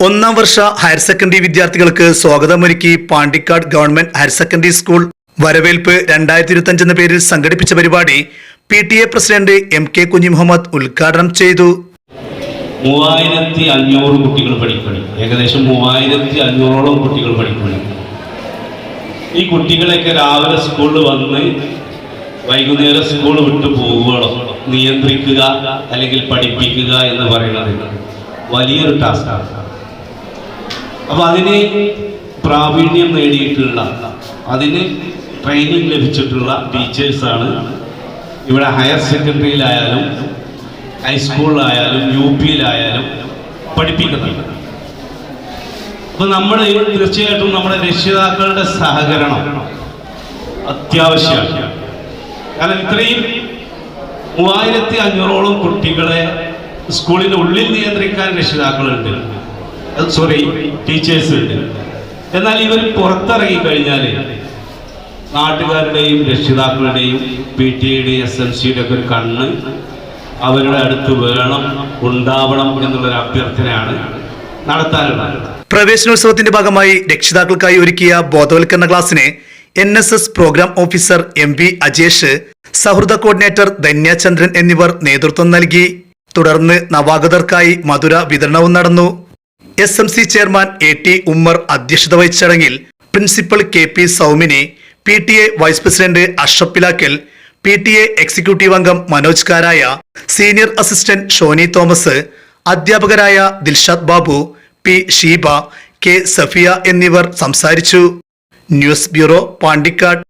ഒന്നാം വർഷ higher secondary വിദ്യാർത്ഥികൾക്ക് സ്വാഗതമൊരുക്കി Pandikkad government higher secondary school വരവേൽപ്പ് രണ്ടായിരത്തി ഇരുപത്തി എന്ന പേരിൽ സംഘടിപ്പിച്ച പരിപാടി P T A president M K Kunhi Muhammad ഉദ്ഘാടനം ചെയ്തു. മൂവായിരത്തി അഞ്ഞൂറ് കുട്ടികൾ പഠിക്കണം ഏകദേശം മൂവായിരത്തി അഞ്ഞൂറോളം കുട്ടികൾ പഠിക്കണം ഈ കുട്ടികളെയൊക്കെ രാവിലെ സ്കൂളിൽ വന്ന് വൈകുന്നേരം സ്കൂൾ വിട്ടു പോകുകയോ നിയന്ത്രിക്കുക അല്ലെങ്കിൽ പഠിപ്പിക്കുക എന്ന് പറയുന്നത് വലിയൊരു ടാസ്ക്കാണ്. അപ്പൊ അതിന് പ്രാവീണ്യം നേടിയിട്ടുള്ള അതിന് ട്രെയിനിങ് ലഭിച്ചിട്ടുള്ള ടീച്ചേഴ്സാണ് ഇവിടെ ഹയർ സെക്കൻഡറിയിലായാലും ഹൈസ്കൂളിലായാലും യു പിയിലായാലും പഠിപ്പിക്കുന്നത് അപ്പൊ നമ്മൾ തീർച്ചയായിട്ടും നമ്മുടെ രക്ഷിതാക്കളുടെ സഹകരണം അത്യാവശ്യമാണ്. കാരണം ഇത്രയും മൂവായിരത്തി അഞ്ഞൂറോളം കുട്ടികളെ സ്കൂളിന്റെ ഉള്ളിൽ നിയന്ത്രിക്കാൻ രക്ഷിതാക്കളുണ്ട്. സോറി ടീച്ചേഴ്സ് ഉണ്ട് എന്നാൽ ഇവർ പുറത്തിറങ്ങി കഴിഞ്ഞാൽ നാട്ടുകാരുടെയും രക്ഷിതാക്കളുടെയും പി ടി എയുടെയും എസ് എം സിയുടെ ഒക്കെ ഒരു കണ്ണ് അവരുടെ അടുത്ത് വേണം ഉണ്ടാവണം എന്നുള്ളൊരു അഭ്യർത്ഥനയാണ് നടത്താനുള്ളത്. പ്രവേശനോത്സവത്തിന്റെ ഭാഗമായി രക്ഷിതാക്കൾക്കായി ഒരുക്കിയ ബോധവൽക്കരണ ക്ലാസ്സിന് N S S programme officer M V Ajesh സൗഹൃദ കോർഡിനേറ്റർ ധന്യചന്ദ്രൻ എന്നിവർ നേതൃത്വം നൽകി. തുടർന്ന് നവാഗതർക്കായി മധുര വിതരണവും നടന്നു. S M C chairman A T Ummer അധ്യക്ഷത വഹിച്ച ചടങ്ങിൽ principal K P Saumini P T A vice president Ashraf Pilakkal P T A executive അംഗം Manoj Karaya senior assistant Shoni Thomas അധ്യാപകരായ ദിൽഷാദ് ബാബു പി ഷീബ കെ സഫിയ എന്നിവർ സംസാരിച്ചു. News bureau Pandikkad.